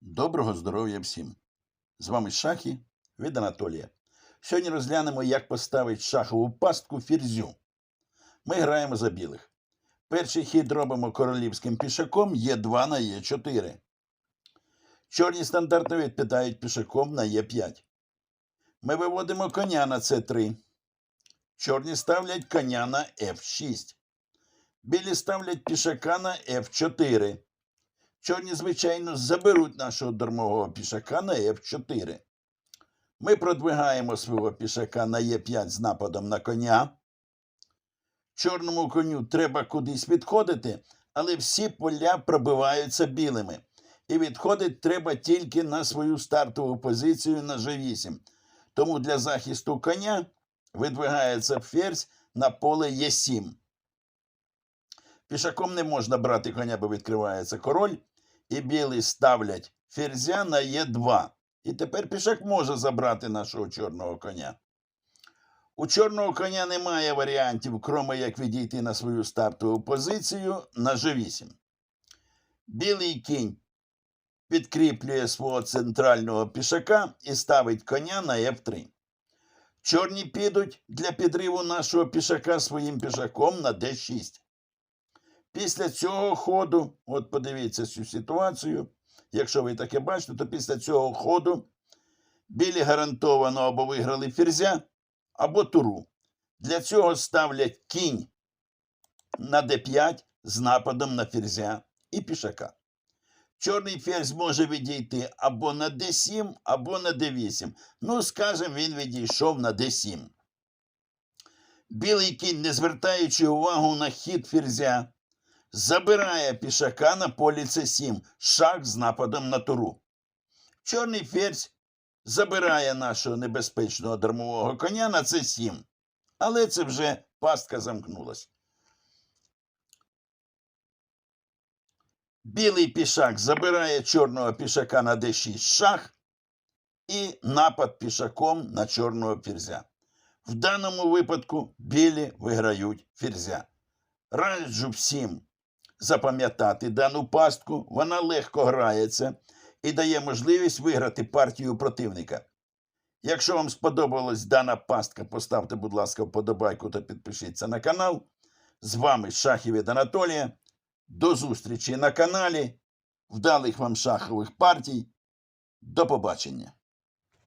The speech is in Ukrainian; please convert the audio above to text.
Доброго здоров'я всім! З вами Шахи від Анатолія. Сьогодні розглянемо, як поставити шахову пастку ферзю. Ми граємо за білих. Перший хід робимо королівським пішаком Е2 на Е4. Чорні стандартно відпитають пішаком на Е5. Ми виводимо коня на С3. Чорні ставлять коня на F6. Білі ставлять пішака на F4. Чорні, звичайно, заберуть нашого дармового пішака на F4. Ми продвигаємо свого пішака на Е5 з нападом на коня. Чорному коню треба кудись відходити, але всі поля пробиваються білими. І відходити треба тільки на свою стартову позицію на G8. Тому для захисту коня видвигається ферзь на поле Е7. Пішаком не можна брати коня, бо відкривається король, і білі ставлять ферзя на Е2. І тепер пішак може забрати нашого чорного коня. У чорного коня немає варіантів, кроме як відійти на свою стартову позицію на G8. Білий кінь підкріплює свого центрального пішака і ставить коня на F3. Чорні підуть для підриву нашого пішака своїм пішаком на D6. Після цього ходу, от подивіться цю ситуацію, якщо ви таке бачите, то після цього ходу білі гарантовано або виграли ферзя, або туру. Для цього ставлять кінь на d5 з нападом на ферзя і пішака. Чорний ферзь може відійти або на d7, або на d8. Ну, скажімо, він відійшов на d7. Білий кінь, не звертаючи увагу на хід ферзя, забирає пішака на полі С7, шах з нападом на туру. Чорний ферзь забирає нашого небезпечного дармового коня на С7. Але це вже пастка замкнулась. Білий пішак забирає чорного пішака на d6 шах і напад пішаком на чорного ферзя. В даному випадку білі виграють ферзя. Раджу всім запам'ятати дану пастку, вона легко грається і дає можливість виграти партію противника. Якщо вам сподобалась дана пастка, поставте, будь ласка, вподобайку та підпишіться на канал. З вами Шахів від Анатолія. До зустрічі на каналі. Вдалих вам шахових партій. До побачення!